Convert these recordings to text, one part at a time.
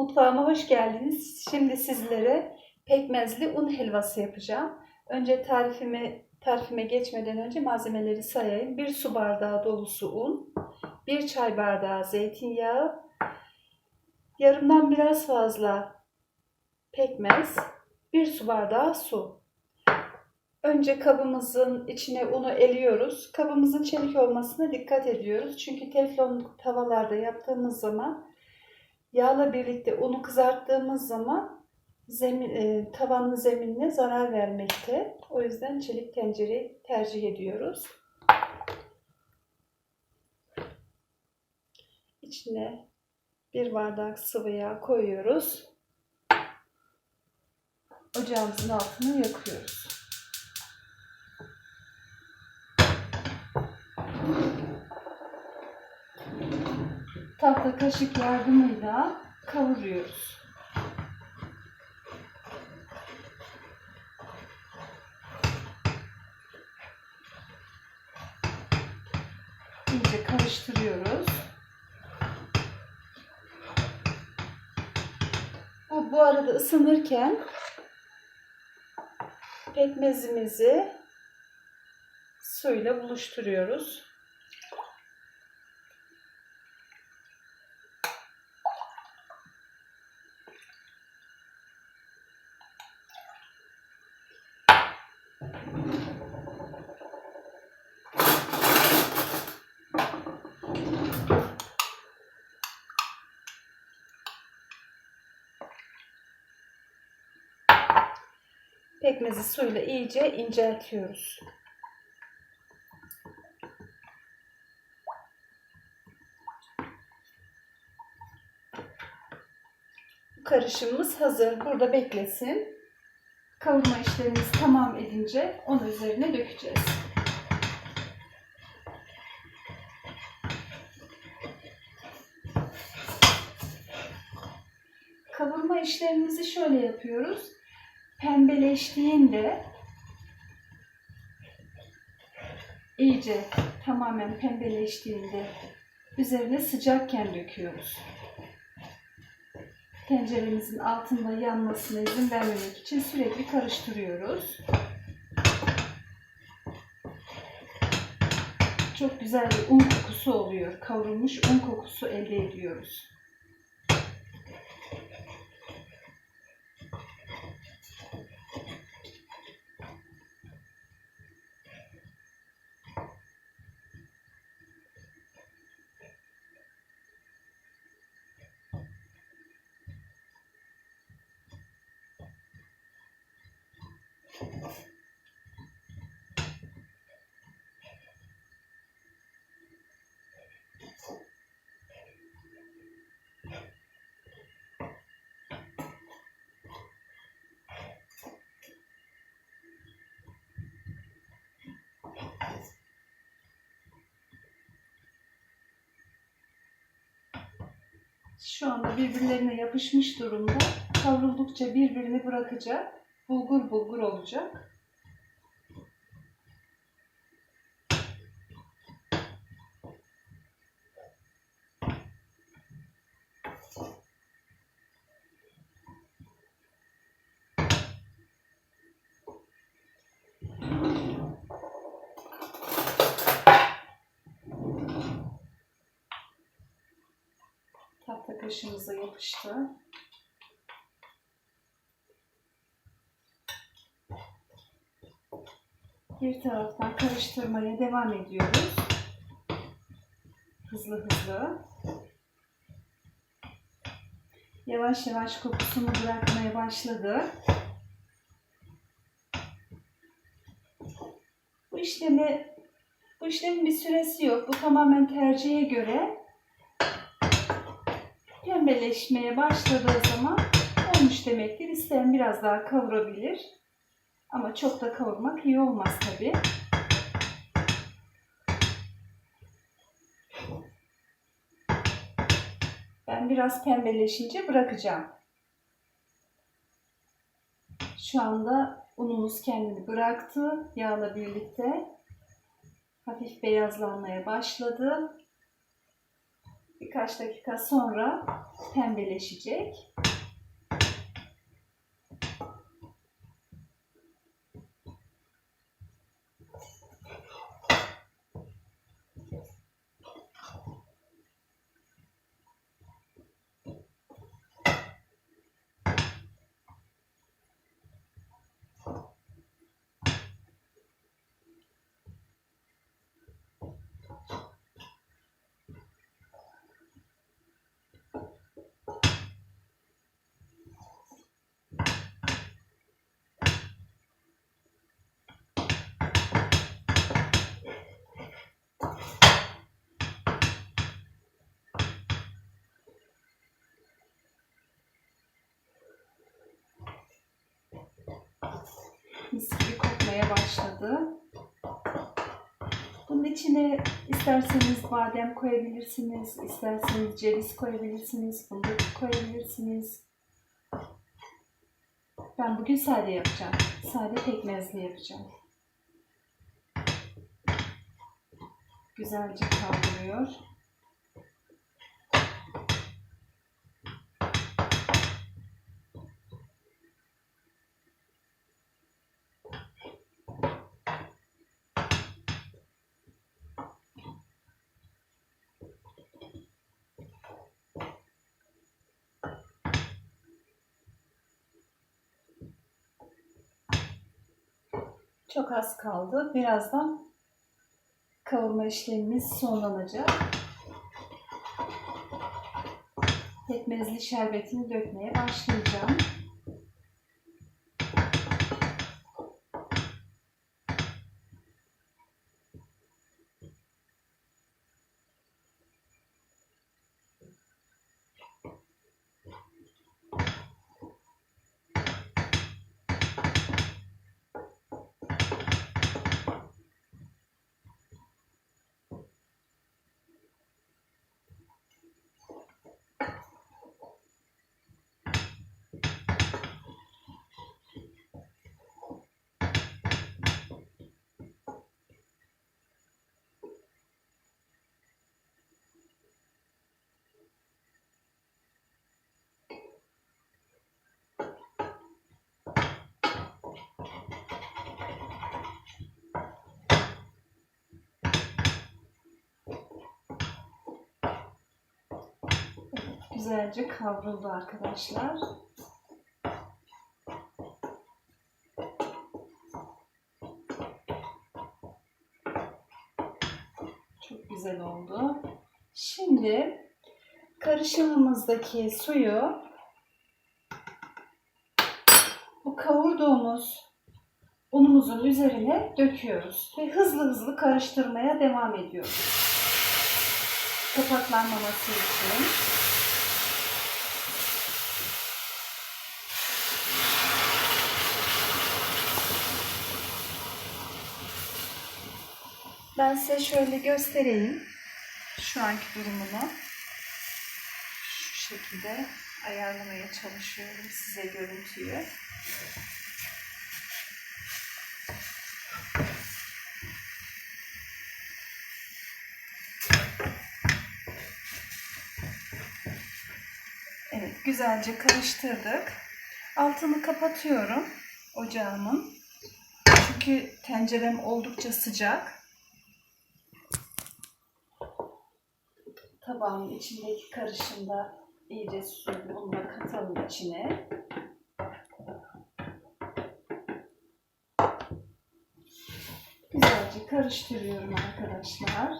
Mutfağıma hoş geldiniz. Şimdi sizlere pekmezli un helvası yapacağım. Önce tarifimi tarifime geçmeden önce malzemeleri sayayım. 1 su bardağı dolusu un, 1 çay bardağı zeytinyağı, yarımdan biraz fazla pekmez, 1 su bardağı su. Önce kabımızın içine unu eliyoruz. Kabımızın çelik olmasına dikkat ediyoruz. Çünkü teflon tavalarda yaptığımız zaman Yağla birlikte unu kızarttığımız zaman zemin, e, tavanın zeminine zarar vermekte. O yüzden çelik tencereyi tercih ediyoruz. İçine bir bardak sıvı yağ koyuyoruz. Ocağımızın altını yakıyoruz. Tahta kaşık yardımıyla kavuruyoruz. İyice karıştırıyoruz. Bu, bu arada ısınırken pekmezimizi suyla buluşturuyoruz. Pekmezi suyla iyice inceltiyoruz. Karışımımız hazır. Burada beklesin. Kavurma işlemimiz tamam edince onu üzerine dökeceğiz. Kavurma işlemimizi şöyle yapıyoruz pembeleştiğinde iyice tamamen pembeleştiğinde üzerine sıcakken döküyoruz. Tenceremizin altında yanmasına izin vermemek için sürekli karıştırıyoruz. Çok güzel bir un kokusu oluyor. Kavrulmuş un kokusu elde ediyoruz. Şu anda birbirlerine yapışmış durumda. Kavruldukça birbirini bırakacak. Bulgur bulgur olacak. Tahta kaşığımıza yapıştı. Bir taraftan karıştırmaya devam ediyoruz. Hızlı hızlı. Yavaş yavaş kokusunu bırakmaya başladı. Bu işlemi bu işlemin bir süresi yok. Bu tamamen tercihe göre pembeleşmeye başladığı zaman olmuş demektir. İsteyen biraz daha kavurabilir. Ama çok da kavurmak iyi olmaz tabi. Ben biraz pembeleşince bırakacağım. Şu anda unumuz kendini bıraktı yağla birlikte. Hafif beyazlanmaya başladı. Birkaç dakika sonra pembeleşecek. Mis gibi kokmaya başladı. Bunun içine isterseniz badem koyabilirsiniz, isterseniz ceviz koyabilirsiniz, fındık koyabilirsiniz. Ben bugün sade yapacağım. Sade pekmezli yapacağım. Güzelce kavruluyor. Çok az kaldı. Birazdan kavurma işlemimiz sonlanacak. Pekmezli şerbetini dökmeye başlayacağım. Güzelce kavruldu arkadaşlar. Çok güzel oldu. Şimdi karışımımızdaki suyu bu kavurduğumuz unumuzun üzerine döküyoruz ve hızlı hızlı karıştırmaya devam ediyoruz. Kapaklanmaması için. Ben size şöyle göstereyim şu anki durumumu. Şu şekilde ayarlamaya çalışıyorum size görüntüyü. Evet, güzelce karıştırdık. Altını kapatıyorum ocağımın. Çünkü tencerem oldukça sıcak. Tabağın içindeki karışımda iyice suyu unla katalım içine. Güzelce karıştırıyorum arkadaşlar.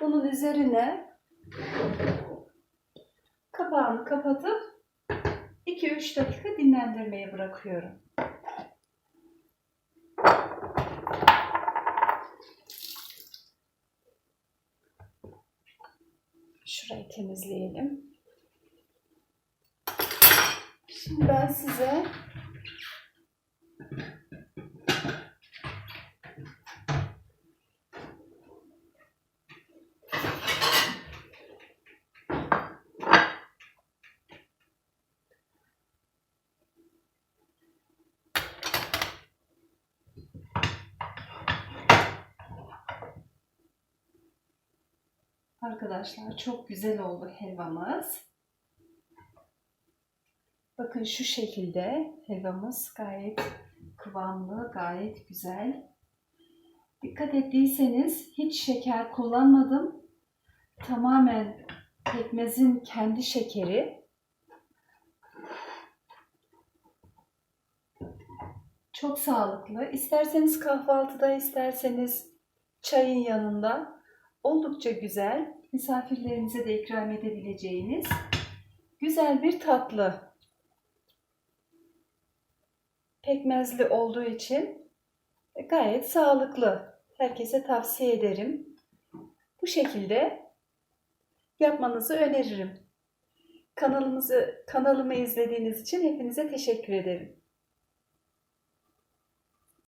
Bunun üzerine kapağını kapatıp 2-3 dakika dinlendirmeye bırakıyorum. Temizleyelim. Şimdi ben size Arkadaşlar çok güzel oldu helvamız. Bakın şu şekilde helvamız gayet kıvamlı, gayet güzel. Dikkat ettiyseniz hiç şeker kullanmadım. Tamamen pekmezin kendi şekeri. Çok sağlıklı. İsterseniz kahvaltıda, isterseniz çayın yanında oldukça güzel. Misafirlerinize de ikram edebileceğiniz güzel bir tatlı. Pekmezli olduğu için gayet sağlıklı. Herkese tavsiye ederim. Bu şekilde yapmanızı öneririm. Kanalımızı kanalımı izlediğiniz için hepinize teşekkür ederim.